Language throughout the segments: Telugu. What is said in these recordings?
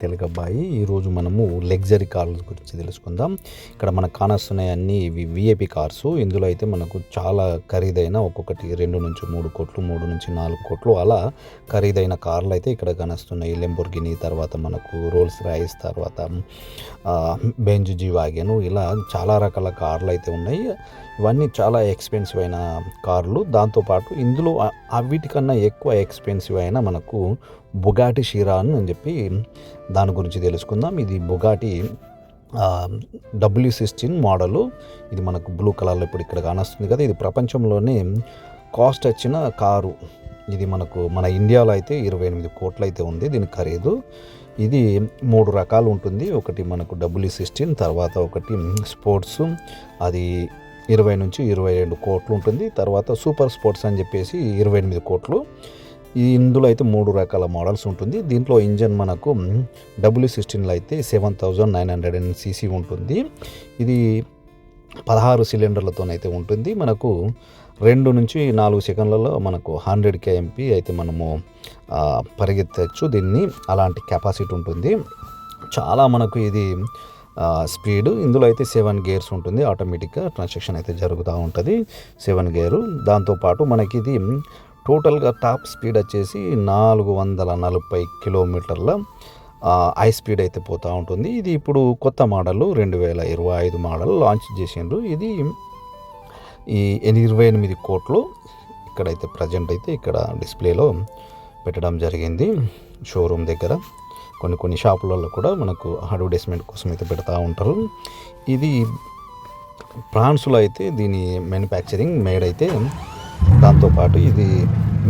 తెలుగబ్బాయి. ఈరోజు మనము లగ్జరీ కార్ల గురించి తెలుసుకుందాం. ఇక్కడ మనకు కానొస్తున్నాయి అన్ని ఇవి విఐపి కార్స్. ఇందులో అయితే మనకు చాలా ఖరీదైన ఒక్కొక్కటి రెండు నుంచి మూడు కోట్లు మూడు నుంచి నాలుగు కోట్లు అలా ఖరీదైన కార్లు అయితే ఇక్కడ కానొస్తున్నాయి. లెంబోర్గిని తర్వాత మనకు రోల్స్ రాయిస్ తర్వాత ఆ, బెంజ్ జీ వాగెను ఇలా చాలా రకాల కార్లు అయితే ఉన్నాయి. ఇవన్నీ చాలా ఎక్స్పెన్సివ్ అయిన కార్లు. దాంతోపాటు ఇందులో వీటికన్నా ఎక్కువ ఎక్స్పెన్సివ్ అయిన మనకు బుగాటి షిరాన్ అని చెప్పి దాని గురించి తెలుసుకుందాం. ఇది బుగాటి డబ్ల్యూ సిక్స్టీన్ మోడలు. ఇది మనకు బ్లూ కలర్లో ఇప్పుడు ఇక్కడ కానొస్తుంది కదా. ఇది ప్రపంచంలోనే కాస్ట్ వచ్చిన కారు. ఇది మనకు మన ఇండియాలో అయితే ఇరవై ఎనిమిది కోట్లు అయితే ఉంది దీని ఖరీదు. ఇది మూడు రకాలు ఉంటుంది. ఒకటి మనకు డబ్ల్యూ సిక్స్టీన్ తర్వాత ఒకటి స్పోర్ట్స్ అది ఇరవై నుంచి ఇరవై రెండు కోట్లు ఉంటుంది. తర్వాత సూపర్ స్పోర్ట్స్ అని చెప్పేసి ఇరవై ఎనిమిది కోట్లు. ఈ ఇందులో అయితే మూడు రకాల మోడల్స్ ఉంటుంది. దీంట్లో ఇంజన్ మనకు డబ్ల్యూ సిక్స్టీన్లో అయితే seven thousand nine hundred and CC ఉంటుంది. ఇది పదహారు సిలిండర్లతోనైతే ఉంటుంది. మనకు రెండు నుంచి నాలుగు సెకండ్లలో మనకు హండ్రెడ్ కేఎంపీ అయితే మనము పరిగెత్తచ్చు. దీన్ని అలాంటి కెపాసిటీ ఉంటుంది. చాలా మనకు ఇది స్పీడ్. ఇందులో అయితే సెవెన్ గేర్స్ ఉంటుంది. ఆటోమేటిక్గా ట్రాన్సాక్షన్ అయితే జరుగుతూ ఉంటుంది. Seven gear. దాంతోపాటు మనకి ఇది టోటల్గా టాప్ స్పీడ్ వచ్చేసి నాలుగు వందల నలభై కిలోమీటర్ల హై స్పీడ్ అయితే పోతూ ఉంటుంది. ఇది ఇప్పుడు కొత్త మోడల్ రెండు వేల ఇరవై ఐదు మోడల్ లాంచ్ చేసిండ్రు. ఇది ఈ ఇరవై ఎనిమిది కోట్లు ఇక్కడైతే ప్రజెంట్ అయితే ఇక్కడ డిస్ప్లేలో పెట్టడం జరిగింది షోరూమ్ దగ్గర. కొన్ని కొన్ని షాపులలో కూడా మనకు అడ్వర్టైజ్మెంట్ కోసం అయితే పెడతా ఉంటారు. ఇది ఫ్రాన్స్లో అయితే దీని మ్యానుఫ్యాక్చరింగ్ మేడ్ అయితే దాంతోపాటు ఇది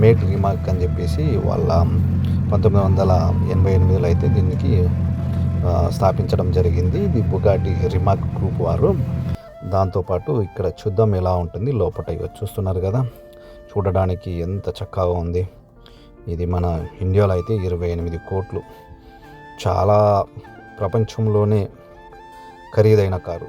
మేట్ రిమార్క్ అని చెప్పేసి వాళ్ళ పంతొమ్మిది వందల ఎనభై ఎనిమిదిలో అయితే దీనికి స్థాపించడం జరిగింది. ఇది బుగాటి రిమార్క్ గ్రూప్ వారు. దాంతోపాటు ఇక్కడ చూద్దాం ఎలా ఉంటుంది లోపల ఇగో చూస్తున్నారు కదా చూడడానికి ఎంత చక్కగా ఉంది. ఇది మన ఇండియాలో అయితే ఇరవై ఎనిమిది కోట్లు. చాలా ప్రపంచంలోనే ఖరీదైన కారు.